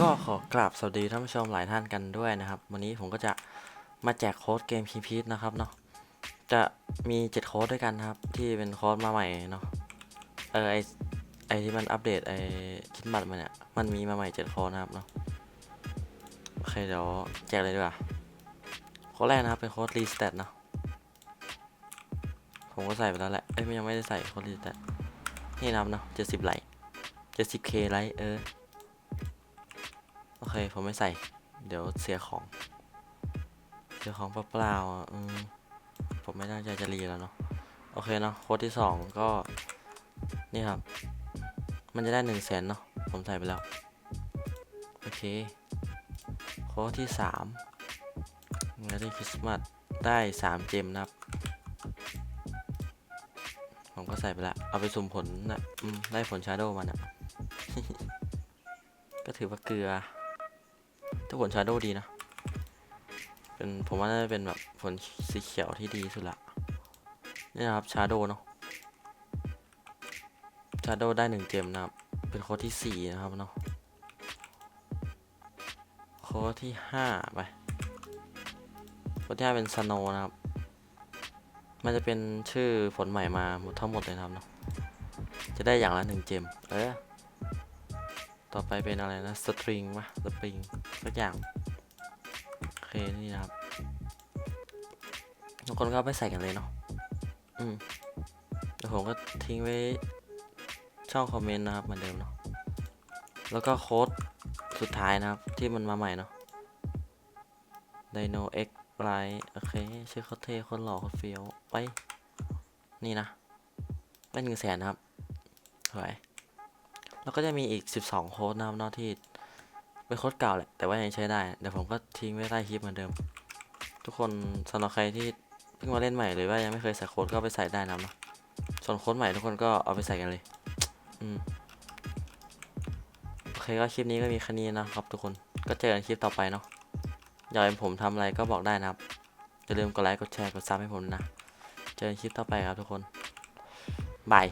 ก็ขอกราบสวัสดีท่านผู้ชมหลายท่านกันด้วยนะครับ วันนี้ผมก็จะมาแจกโค้ดเกมพีพีนะครับเนาะจะมี7โค้ดด้วยกันครับ ที่เป็นโค้ดมาใหม่เนาะเออไอไอที่มันอัปเดตไอชิ้นบัตรมันเนี่ยมันมีมาใหม่7โค้ดนะครับเนาะโอเคเดี๋ยวแจกเลยดีกว่าโค้ดแรกนะครับเป็นโค้ดรีสเตตเนาะผมก็ใส่ไปแล้วแหละเอ้ยยังไม่ได้ใส่โค้ดรีสเตตนี่นะครับเนาะ70ไลค์ 70k ไลค์เออ โอเค ผมไม่ใส่ เดี๋ยวเสียของ เสียของเปล่าๆอะอืมผมไม่น่าใจจะรีแล้วเนาะ โอเคเนาะ โค้ดที่สองก็ นี่ครับ มันจะได้หนึ่งแสนเนาะ ผมใส่ไปแล้ว โอเค โค้ดที่สามเงินได้คริสต์มาสได้สามเจมนะครับผมก็ใส่ไปแล้วเอาไปสุ่มผลนะได้ผลชาโดว์มันอะก็ถือว่าเกลือ ถ้าผลชาโดว์ดีนะ เป็นผมว่าน่าจะเป็นแบบผลสีเขียวที่ดีสุดละ นี่นะครับชาโดว์เนาะ ชาโดว์ได้หนึ่งเจมนะครับ เป็นโค้ดที่สี่นะครับเนาะ โค้ดที่ห้าไปโค้ดที่ห้าเป็นสโนนะครับ มันจะเป็นชื่อผลใหม่มาหมดทั้งหมดเลยนะครับเนาะ จะได้อย่างละหนึ่งเจม เออ ต่อไปเป็นอะไรนะสตริงวะสปริงสักอย่างโอเคนี่นะครับทุกคนก็ไปใส่กันเลยเนาะอืมเดี๋ยวผมก็ทิ้งไว้ช่องคอมเมนต์นะครับเหมือนเดิมเนาะแล้วก็โค้ดสุดท้ายนะครับ ที่มันมาใหม่เนาะ Dino X Lite โอเค ชื่อเขาเท่คนหล่อคนเฟี้ยว ไป นี่นะได้หนึ่งแสนนะครับสวย แล้วก็จะมีอีก 12 โค้ดนะครับเนอกที่เป็นโค้ดเก่าแหละ แต่ว่ายังใช้ได้ เดี๋ยวผมก็ทิ้งไว้ใต้คลิปเหมือนเดิม ทุกคนสำหรับใครที่เพิ่งมาเล่นใหม่หรือว่ายังไม่เคยใส่โค้ดก็ไปใส่ได้นะครับเนาะส่วนโค้ดใหม่ทุกคนก็เอาไปใส่กันเลย อืมโอเคก็คลิปนี้ก็มีแค่นี้นะครับ ทุกคน ก็เจอกันคลิปต่อไปเนาะ อยากให้ผมทำอะไรก็บอกได้นะครับ อย่าลืมกดไลค์ กดแชร์ กดซับให้ผมนะ เจอกันคลิปต่อไปครับทุกคนบาย